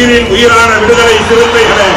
உயிரின் உயிரான விடுதலை சிறுத்தைகளே.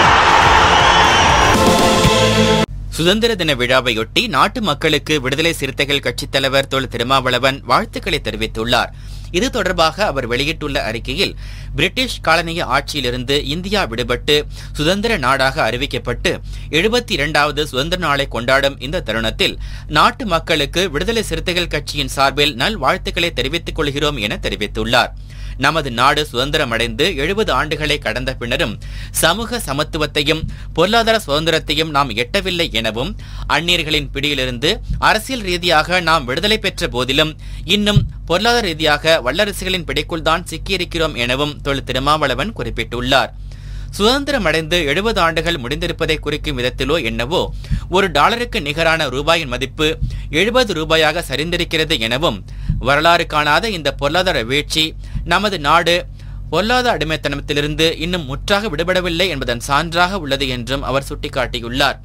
சுதந்திர தின விழாவையொட்டி நாட்டு மக்களுக்கு விடுதலை சிறுத்தைகள் கட்சித் தலைவர் தொல் திருமாவளவன் வாழ்த்துக்களை தெரிவித்துள்ளார். இது தொடர்பாக அவர் வெளியிட்டுள்ள அறிக்கையில் பிரிட்டிஷ் காலனிய ஆட்சியிலிருந்து இந்தியா விடுபட்டு சுதந்திர நாடாக அறிவிக்கப்பட்டு எழுபத்தி இரண்டாவது சுதந்திர நாளை கொண்டாடும் இந்த தருணத்தில் நாட்டு மக்களுக்கு விடுதலை சிறுத்தைகள் கட்சியின் சார்பில் நல்வாழ்த்துக்களை தெரிவித்துக் கொள்கிறோம் என தெரிவித்துள்ளார். நமது நாடு சுதந்திரமடைந்து எழுபது ஆண்டுகளை கடந்த பின்னரும் சமூக சமத்துவத்தையும் பொருளாதார சுதந்திரத்தையும் நாம் எட்டவில்லை எனவும் அந்நியர்களின் பிடியிலிருந்து அரசியல் ரீதியாக நாம் விடுதலை பெற்ற போதிலும் இன்னும் பொருளாதார ரீதியாக வல்லரசுகளின் பிடிக்குள் தான் சிக்கியிருக்கிறோம் எனவும் தொழில் திருமாவளவன் குறிப்பிட்டுள்ளார். சுதந்திரமடைந்து எழுபது ஆண்டுகள் முடிந்திருப்பதை குறிக்கும் விதத்திலோ என்னவோ ஒரு டாலருக்கு நிகரான ரூபாயின் மதிப்பு எழுபது ரூபாயாக சரிந்திருக்கிறது எனவும் வரலாறு காணாத இந்த பொருளாதார வீழ்ச்சி நமது நாடு பொருளாதார அடிமைத்தனத்திலிருந்து இன்னும் முற்றாக விடுபடவில்லை என்பதன் சான்றாக உள்ளது என்றும் அவர் சுட்டிக்காட்டியுள்ளார்.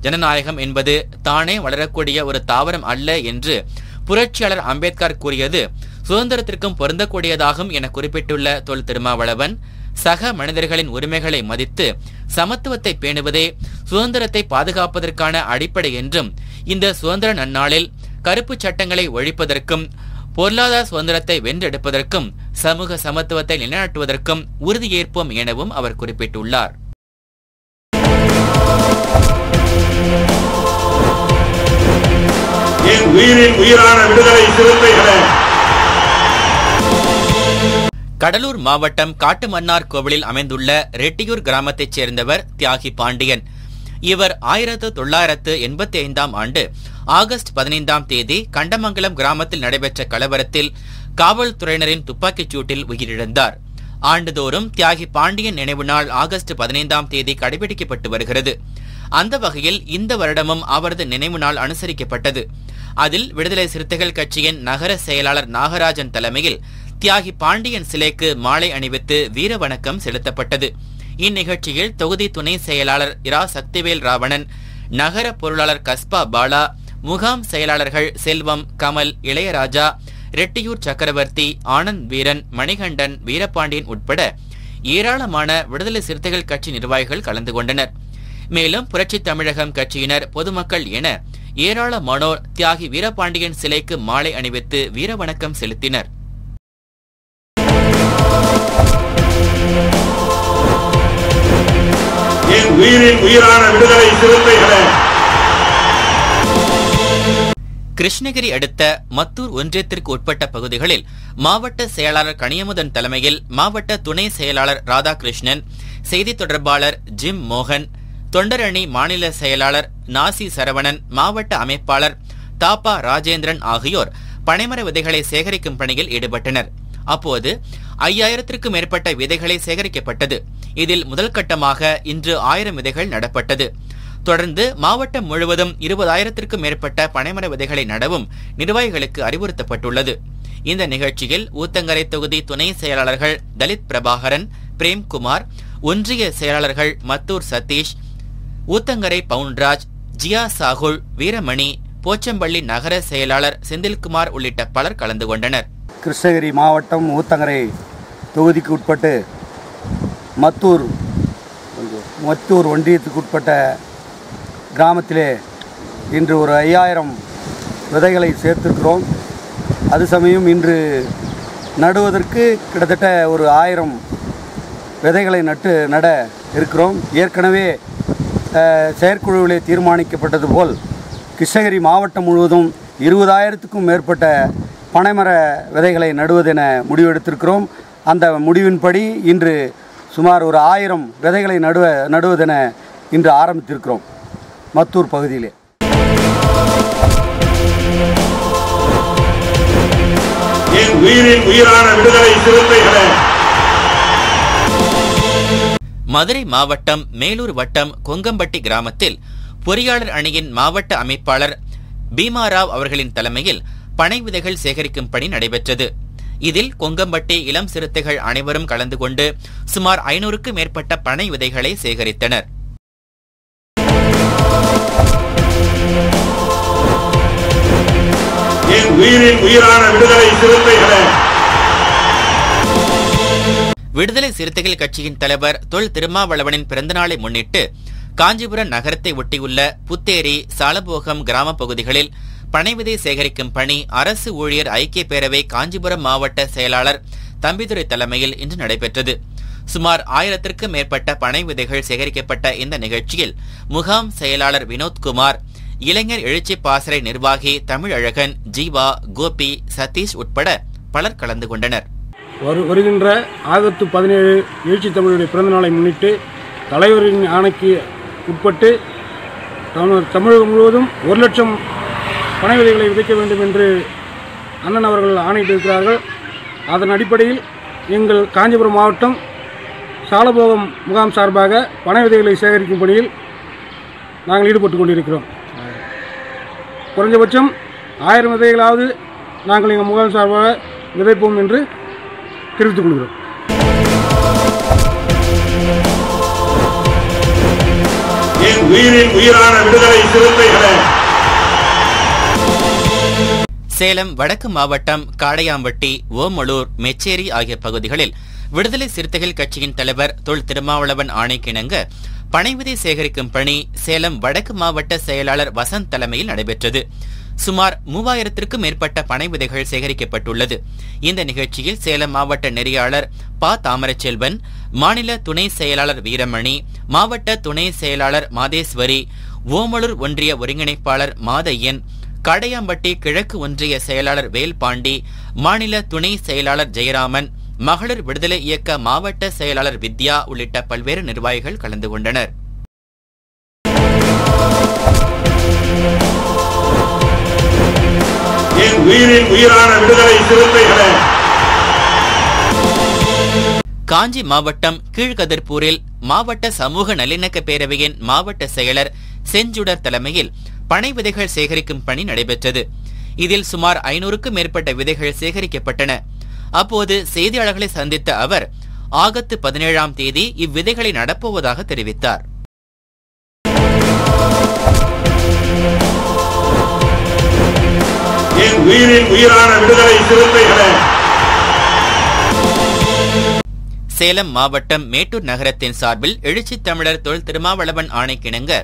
ஜனநாயகம் என்பது தானே வளரக்கூடிய ஒரு தாவரம் அல்ல என்று புரட்சியாளர் அம்பேத்கர் கூறியது சுதந்திரத்திற்கும் பொருந்தக்கூடியதாகும் என குறிப்பிட்டுள்ள தொல் திருமாவளவன் சக மனிதர்களின் உரிமைகளை மதித்து சமத்துவத்தை பேணுவதே சுதந்திரத்தை பாதுகாப்பதற்கான அடிப்படை என்றும் இந்த சுதந்திர நன்னாளில் கருப்பு சட்டங்களை ஒழிப்பதற்கும் பொருளாதார சுதந்திரத்தை வென்றெடுப்பதற்கும் சமூக சமத்துவத்தை நிலைநாட்டுவதற்கும் உறுதியேற்போம் எனவும் அவர் குறிப்பிட்டுள்ளார். கடலூர் மாவட்டம் காட்டுமன்னார் கோவிலில் அமைந்துள்ள ரெட்டியூர் கிராமத்தைச் சேர்ந்தவர் தியாகி பாண்டியன். இவர் ஆயிரத்து தொள்ளாயிரத்து எண்பத்தி ஐந்தாம் ஆண்டு ஆகஸ்ட் பதினைந்தாம் தேதி கண்டமங்கலம் கிராமத்தில் நடைபெற்ற கலவரத்தில் காவல்துறையினரின் துப்பாக்கிச் சூட்டில் உயிரிழந்தார். ஆண்டுதோறும் தியாகி பாண்டியன் நினைவு நாள் ஆகஸ்ட் பதினைந்தாம் தேதி கடைபிடிக்கப்பட்டு வருகிறது. அந்த வகையில் இந்த வருடமும் அவரது நினைவு நாள் அனுசரிக்கப்பட்டது. அதில் விடுதலை சிறுத்தைகள் கட்சியின் நகர செயலாளர் நாகராஜன் தலைமையில் தியாகி பாண்டியன் சிலைக்கு மாலை அணிவித்து வீர வணக்கம் செலுத்தப்பட்டது. இந்நிகழ்ச்சியில் தொகுதி துணை செயலாளர் இரா சக்திவேல் ராவணன் நகர பொருளாளர் கஸ்பா பாலா முகாம் செயலாளர்கள் செல்வம் கமல் இளையராஜா ரெட்டியூர் சக்கரவர்த்தி ஆனந்த் வீரன் மணிகண்டன் வீரபாண்டியன் உட்பட ஏராளமான விடுதலை சிறுத்தைகள் கட்சி நிர்வாகிகள் கலந்து கொண்டனர். மேலும் புரட்சி தமிழகம் கட்சியினர் பொதுமக்கள் என ஏராளமானோர் தியாகி வீரபாண்டியன் சிலைக்கு மாலை அணிவித்து வீரவணக்கம் செலுத்தினர். உயிரின் உயிரான விடுதலை சிறுத்தைகளை கிருஷ்ணகிரி அடுத்த மத்தூர் ஒன்றியத்திற்கு உட்பட்ட பகுதிகளில் மாவட்ட செயலாளர் கனியமுதன் தலைமையில் மாவட்ட துணை செயலாளர் ராதாகிருஷ்ணன் செய்தி தொடர்பாளர் ஜிம் மோகன் தொண்டரணி மாநில செயலாளர் நாசி சரவணன் மாவட்ட அமைப்பாளர் தாப்பா ராஜேந்திரன் ஆகியோர் பனைமர விதைகளை சேகரிக்கும் பணியில் ஈடுபட்டனர். அப்போது ஐயாயிரத்திற்கும் மேற்பட்ட விதைகளை சேகரிக்கப்பட்டது. இதில் முதல் கட்டமாக இன்று ஆயிரம் விதைகள் நடப்பட்டது. தொடர்ந்து மாவட்டம் முழுவதும் இருபதாயிரத்திற்கும் மேற்பட்ட பனைமர விதைகளை நடவும் நிர்வாகிகளுக்கு அறிவுறுத்தப்பட்டுள்ளது. இந்த நிகழ்ச்சியில் ஊத்தங்கரை தொகுதி துணை செயலாளர்கள் தலித் பிரபாகரன் பிரேம்குமார் ஒன்றிய செயலாளர்கள் மத்தூர் சதீஷ் ஊத்தங்கரை பவுன்ராஜ் ஜியா சாகுல் வீரமணி போச்சம்பள்ளி நகர செயலாளர் செந்தில்குமார் உள்ளிட்ட பலர் கலந்து கொண்டனர். கிருஷ்ணகிரி மாவட்டம் ஊத்தங்கரை தொகுதிக்கு உட்பட்டு மத்தூர் மத்தூர் ஒன்றியத்துக்கு உட்பட்ட கிராமத்திலே இன்று ஒரு ஐயாயிரம் விதைகளை சேர்த்திருக்கிறோம். அது சமயம் இன்று நடுவதற்கு கிட்டத்தட்ட ஒரு ஆயிரம் விதைகளை நட்டு நட இருக்கிறோம். ஏற்கனவே செயற்குழுவிலே தீர்மானிக்கப்பட்டது போல் கிருஷ்ணகிரி மாவட்டம் முழுவதும் இருபதாயிரத்துக்கும் மேற்பட்ட பனைமர விதைகளை நடுவதென முடிவெடுத்திருக்கிறோம். அந்த முடிவின்படி இன்று சுமார் ஒரு ஆயிரம் விதைகளை நடுவ நடுவதென இன்று ஆரம்பித்திருக்கிறோம். மத்தூர் பகுதியிலே. என் உயிரின் உயிரான விடுதலை சிறுத்தைகளே. மதுரை மாவட்டம் மேலூர் வட்டம் கொங்கம்பட்டி கிராமத்தில் பொறியாளர் அணியின் மாவட்ட அமைப்பாளர் பீமாராவ் அவர்களின் தலைமையில் பனை விதைகள் சேகரிக்கும் பணி நடைபெற்றது. இதில் கொங்கம்பட்டி இளம் சிறுத்தைகள் அனைவரும் கலந்து கொண்டு சுமார் ஐநூறுக்கும் மேற்பட்ட பனை விதைகளை சேகரித்தனர். என் உயிரின் உயிரான விடுதலை சிறுத்தைகளே. விடுதலை சிறுத்தைகள் கட்சியின் தலைவர் தொல் திருமாவளவனின் பிறந்தநாளை முன்னிட்டு காஞ்சிபுரம் நகரத்தை ஒட்டியுள்ள புத்தேரி சாலபோகம் கிராம பகுதிகளில் பனைவிதை சேகரிக்கும் பணி அரசு ஊழியர் ஐக்கிய பேரவை காஞ்சிபுரம் மாவட்ட செயலாளர் தம்பிதுரை தலைமையில் இன்று நடைபெற்றது. சுமார் ஆயிரத்திற்கும் மேற்பட்ட பனை விதைகள் சேகரிக்கப்பட்ட இந்த நிகழ்ச்சியில் முகாம் செயலாளர் வினோத்குமார் இளைஞர் எழுச்சி பாசறை நிர்வாகி தமிழழகன் ஜீவா கோபி சதீஷ் உட்பட பலர் கலந்து கொண்டனர். வருகின்ற ஆகஸ்ட் பதினேழு எழுச்சி தமிழுடைய பிறந்தநாளை முன்னிட்டு தலைவரின் ஆணைக்கு உட்பட்டு தமிழ் தமிழகம் முழுவதும் ஒரு லட்சம் பனை விதைகளை விதைக்க வேண்டும் என்று அண்ணன் அவர்கள் ஆணையிட்டிருக்கிறார்கள். அதன் அடிப்படையில் எங்கள் காஞ்சிபுரம் மாவட்டம் சாலபோகம் முகாம் சார்பாக பனை விதைகளை சேகரிக்கும் பணியில் நாங்கள் ஈடுபட்டு கொண்டிருக்கிறோம். குறைஞ்சபட்சம் ஆயிரம் விதைகளாவது நாங்கள் எங்கள் முகாம் சார்பாக விதைப்போம் என்று தெரிவித்துக் கொள்கிறோம். என் உயிரின் உயிரான விடுதலை சிறுத்தைகளே. சேலம் வடக்கு மாவட்டம் காடையாம்பட்டி ஓமலூர் மெச்சேரி ஆகிய பகுதிகளில் விடுதலை சிறுத்தைகள் கட்சியின் தலைவர் தொல் திருமாவளவன் ஆணைக்கிணங்க பனைவிதை சேகரிக்கும் பணி சேலம் வடக்கு மாவட்ட செயலாளர் வசந்த் தலைமையில் நடைபெற்றது. சுமார் மூவாயிரத்திற்கும் மேற்பட்ட பனை விதைகள் சேகரிக்கப்பட்டுள்ளது. இந்த நிகழ்ச்சியில் சேலம் மாவட்ட நெறியாளர் ப தாமரச்செல்வன் மாநில துணை செயலாளர் வீரமணி மாவட்ட துணை செயலாளர் மாதேஸ்வரி ஓமலூர் ஒன்றிய ஒருங்கிணைப்பாளர் மாதையன் கடையாம்பட்டி கிழக்கு ஒன்றிய செயலாளர் வேல்பாண்டி மாநில துணை செயலாளர் ஜெயராமன் மகளிர் விடுதலை இயக்க மாவட்ட செயலாளர் வித்யா உள்ளிட்ட பல்வேறு நிர்வாகிகள் கலந்து கொண்டனர். என் உயிரின் உயிரான விடுதலை சிறுத்தைகளே! காஞ்சி மாவட்டம் கீழ்கதிர்பூரில் மாவட்ட சமூக நல்லிணக்க பேரவையின் மாவட்ட செயலர் செஞ்சுடர் தலைமையில் பனை விதைகள் சேகரிக்கும் பணி நடைபெற்றது. இதில் சுமார் ஐநூறுக்கும் மேற்பட்ட விதைகள் சேகரிக்கப்பட்டன. அப்போது செய்தியாளர்களை சந்தித்த அவர் ஆகத்து பதினேழாம் தேதி இவ்விதைகளை நடப்போவதாக தெரிவித்தார். சேலம் மாவட்டம் மேட்டூர் நகரத்தின் சார்பில் எழுச்சி தமிழர் தொல் திருமாவளவன் ஆணைக்கிணங்க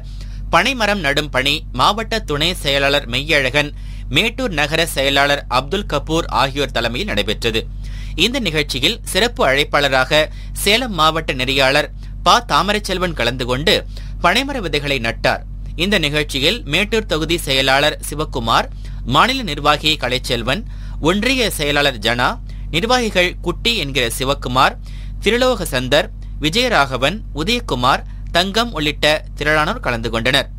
பனைமரம் நடும் பணி மாவட்ட துணை செயலாளர் மெய்யழகன் மேட்டூர் நகர செயலாளர் அப்துல் கபூர் ஆகியோர் தலைமையில் நடைபெற்றது. இந்த நிகழ்ச்சியில் சிறப்பு அழைப்பாளராக சேலம் மாவட்ட நெறியாளர் ப. தாமரைச்செல்வன் கலந்து கொண்டு பனைமர விதைகளை நட்டார். இந்த நிகழ்ச்சியில் மேட்டூர் தொகுதி செயலாளர் சிவக்குமார் மாநில நிர்வாகி கலைச்செல்வன் ஒன்றிய செயலாளர் ஜனா நிர்வாகிகள் குட்டி என்கிற சிவக்குமார் திருலோக சந்தர் விஜயராகவன் உதயகுமார் தங்கம் உள்ளிட்ட திரளானோர் கலந்து கொண்டனர்.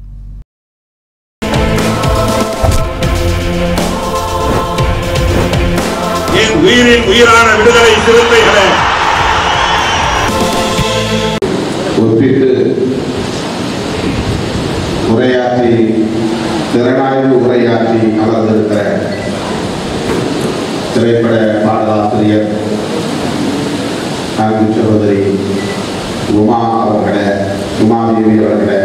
உயிரில் உயிரான விடுதலை சிறுத்தைகளே. ஒப்பிட்டு உரையாற்றி திறனாய்வு உரையாற்றி அமர்ந்திருக்கிற திரைப்பட பாடலாசிரியர் அன்பு சகோதரி உமா அவர்களே உமாதேவி அவர்களே.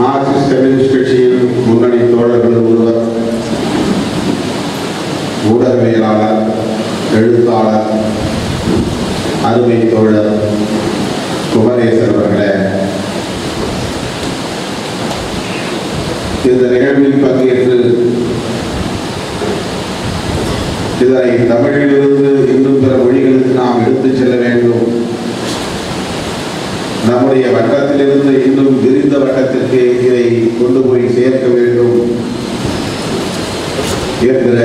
மார்க்சிஸ்ட் கம்யூனிஸ்ட் கட்சியின் முன்னணி தோழர்கள் ஒருவர் ஊடகவியலாளர் எழுத்தாளர் அருமை தோழர் குமரேசர் அவர்களே. இந்த நிகழ்வில் பங்கேற்று இதனை தமிழிலிருந்து இன்னும் பிற மொழிகளுக்கு நாம் எடுத்துச் செல்ல வேண்டும். நம்முடைய வட்டத்திலிருந்து இன்னும் விரிந்த வட்டத்திற்கு இதை கொண்டு போய் சேர்க்க வேண்டும். என்கிற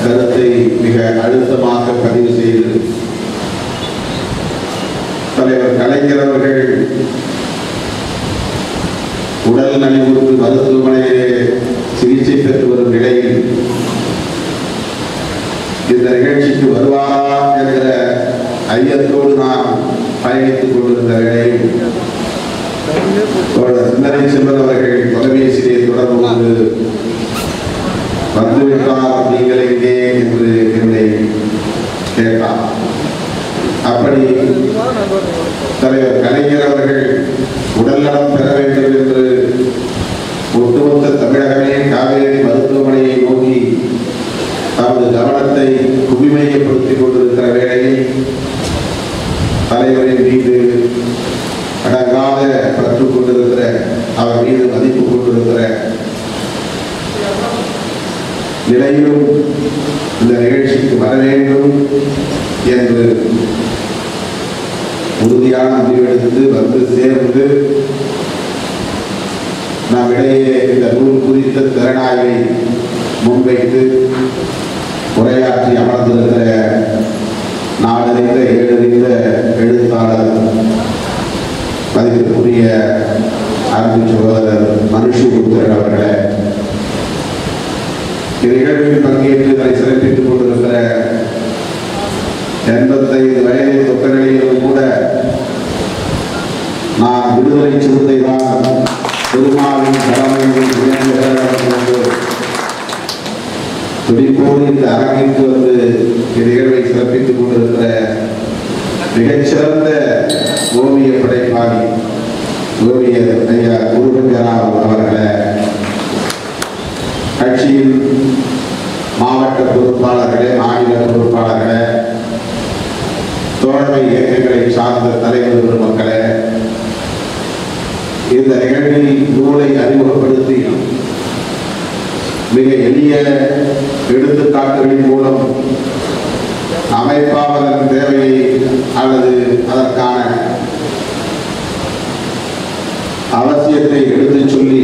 கருத்தை மிக அழுத்தமாக பதிவு செய்து தலைவர் கலைஞர் அவர்கள் உடல் நலிவுற்று மருத்துவமனையிலே சிகிச்சை பெற்று வரும் நிலையில் இந்த நிகழ்ச்சிக்கு வருவாரா என்கிற ஐயத்தோடு நாம் பயணித்துக் கொண்டிருந்த வேளையில் சிந்தனை செல்வன் அவர்கள் தொலைபேசியை தொடர்பு கொண்டு வந்துவிட்டார் நீங்கள் எங்கே என்று என்னை கேட்டார் அப்படி தலைவர் கலைஞர் அவர்கள் உடல்நலம் பெற வேண்டும் என்று ஒட்டுமொத்த தமிழகமே காவேரி மருத்துவமனையை நோக்கி தமது கவனத்தை குவிமையப்படுத்திக் கொண்டிருக்கிற வேளையில் தலைவரின் மீது அடங்காத பற்று கொண்டிருக்கிற அவர் மீது மதிப்பு கொண்டிருக்கிற நிலையிலும் இந்த நிகழ்ச்சிக்கு வர வேண்டும் என்று உறுதியான முடிவெடுத்து வந்து சேர்ந்து நம்மிடையே இந்த நூல் குறித்த திறனாய்வை முன்வைத்து உரையாற்றி அமர்ந்திருக்கிற நாடறிந்த ஏழறிந்த எழுத்தாளர் மதிப்பிற்குரிய அன்பு சகோதரர் மனுஷபுத்திரன் அவர்களே இந்நிகழ்வில் பங்கேற்று அதை சிறப்பித்துக் கொண்டிருக்கிற எண்பத்தைந்து வயதை தொக்க நிலையிலும் கூட நான் விடுதலை சிறுத்தை தான். பெருமாளின் கடமையில் துடிப்போடு இந்த அரங்கிற்கு வந்து நிகழ்வை சிறப்பித்துக் கொண்டிருக்கிற மிகச்சிறந்த ஓவிய படைப்பாளி ஓவியர் ஐயா குருபஞ்சராவ் அவர்களை கட்சியின் மாவட்ட பொறுப்பாளர்களே மாநில பொறுப்பாளர்களே தோழமை இயக்கங்களை சார்ந்த தலைவர்கள் மக்களே இந்த நிகழ்வில் நூலை அறிமுகப்படுத்தி மிக எளிய எடுத்துக்காட்டுகளின் மூலம் அமைப்பாளரின் தேவையை அல்லது அதற்கான அவசியத்தை எடுத்துச் சொல்லி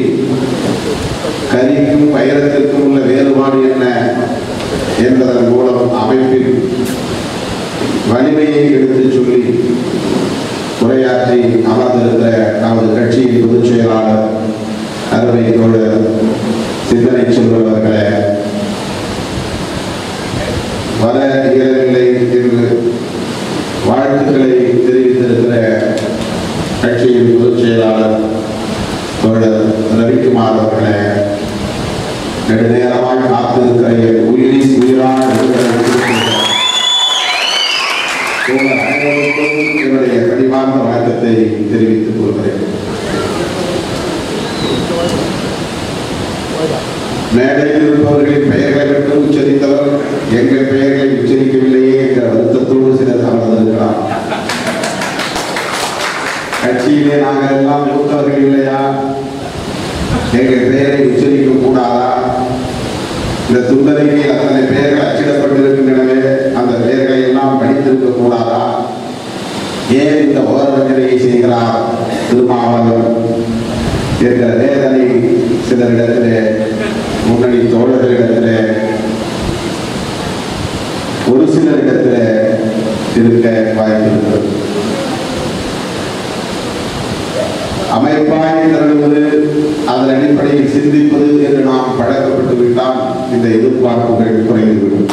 கரிக்கும் பயிரத்திற்கும் உள்ள வேறுபாடு என்ன என்பதன் மூலம் அமைப்பின் வலிமையை எடுத்து சொல்லி உரையாற்றி அமர்ந்திருக்கிற நமது கட்சியின் பொதுச் செயலாளர் அருமை தோழர் சிந்தனை செல்வன் அவர்களே வர இயலவில்லை என்று வாழ்த்துக்களை தெரிவித்திருக்கிற கட்சியின் பொதுச் செயலாளர் தோழர் ரவிக்குமார் அவர்களே நெடுநேரமாய் காத்திருக்கிற என் உயிரின் உயிரான விடுதலை உங்கள் அனைவருக்கும் என்னுடைய கனிவார்ந்த வணக்கத்தை தெரிவித்துக் கொள்கிறேன். மேடையில் இருப்பவர்களின் பெயர்களை மட்டும் உச்சரித்தவர் எங்கள் பெயர்களை உச்சரிக்கவில்லையே என்ற வருத்தத்தோடு சிலர் அமர்ந்திருக்கிறார் கட்சியிலே நாங்கள் எல்லாம் மூத்தவர்கள் இல்லையா? எங்கள் பெயரை உச்சரிக்க கூடாதா? இந்த துண்டறிக்கை அத்தனை பெயர்கள் அச்சிடப்பட்டிருக்கின்றனவே அந்த பெயர்களை எல்லாம் படித்திருக்க கூடாதா? ஏன் இந்த ஓரவஞ்சனையை செய்கிறார் திருமாவளவன். என்கிற வேதனை சிலரிடத்திலே முன்னணி தோழர்களிடத்திலே ஒரு சிலரிடத்திலே இருக்க வாய்ப்பிருக்கிறது. அமைப்பாய் திரளுவது அதன் அடிப்படையில் சிந்திப்பது என்று நாம் பழக்கப்பட்டு விட்டால் இந்த எதிர்பார்ப்புகள் குறைந்துவிடும்.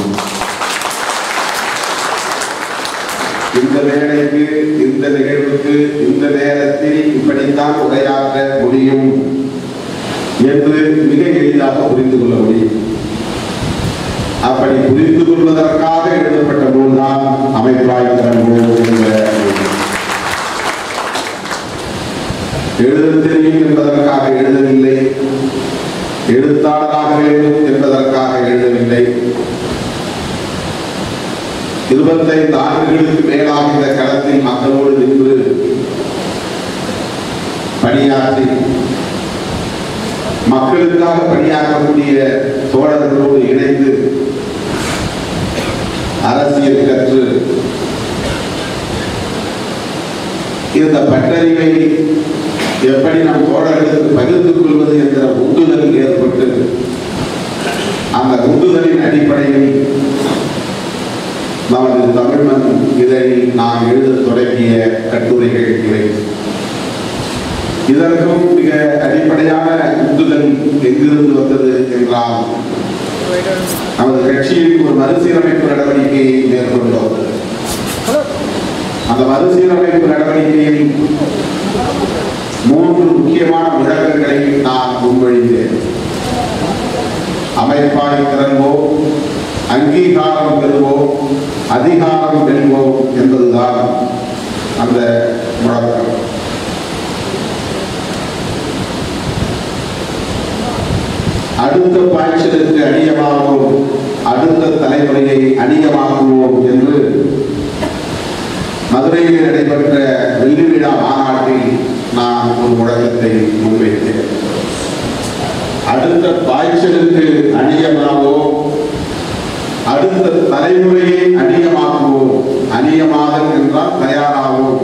இந்த வேலைக்கு இந்த நிகழ்வுக்கு இந்த நேரத்தில் இப்படித்தான் உரையாற்ற முடியும் என்று மிக எளிதாக புரிந்து கொள்ள முடியும். அப்படி புரிந்து கொள்வதற்காக எழுதப்பட்ட நூல்தான் அமைப்பாய் திறன் எழுத தெரியும் என்பதற்காக எழுதவில்லை எழுத்தாளராக வேண்டும் என்பதற்காக எழுதவில்லை. இருபத்தைந்து ஆண்டுகளுக்கு மேலாக இந்த களத்தில் மக்களோடு நின்று பணியாற்றி மக்களுக்காக பணியாற்றக்கூடிய தோழர்களோடு இணைந்து அரசியல் கற்று இந்த பட்டறிவை எப்படி நம் தோழர்களுக்கு பகிர்ந்து கொள்வது என்ற உந்துதல் ஏற்பட்டு அந்த உந்துதலின் அடிப்படையில் நமது தமிழ்மண் இதழில் நான் எழுத தொடங்கிய கட்டுரைகள் இவை. இதற்கும் மிக அடிப்படையான உந்துதல் எங்கிருந்து வந்தது என்றால் நமது கட்சியில் ஒரு மறுசீரமைப்பு நடவடிக்கையை மேற்கொண்டோம் அந்த மறுசீரமைப்பு நடவடிக்கையில் மூன்று முக்கியமான முழக்கங்களை நான் முன்மொழிந்தேன். அமைப்பாய் திறன்போம் அங்கீகாரம் பெறுவோம் அதிகாரம் வெல்வோம் என்பதுதான் அந்த முழக்கம் அடுத்த பாய்ச்சலுக்கு அணியமாகுவோம் அடுத்த தலைமுறையை அணியமாகுவோம் என்று மதுரையில் நடைபெற்ற வெள்ளி விழா மாநாட்டில் நான் ஒரு முழக்கத்தை முன்வைத்தேன். அடுத்த பாய்ச்சலுக்கு அணியமாவோம் அடுத்த தலைமுறையை அணியமாக்குவோம் அணியமாதல் என்றால் தயாராகும்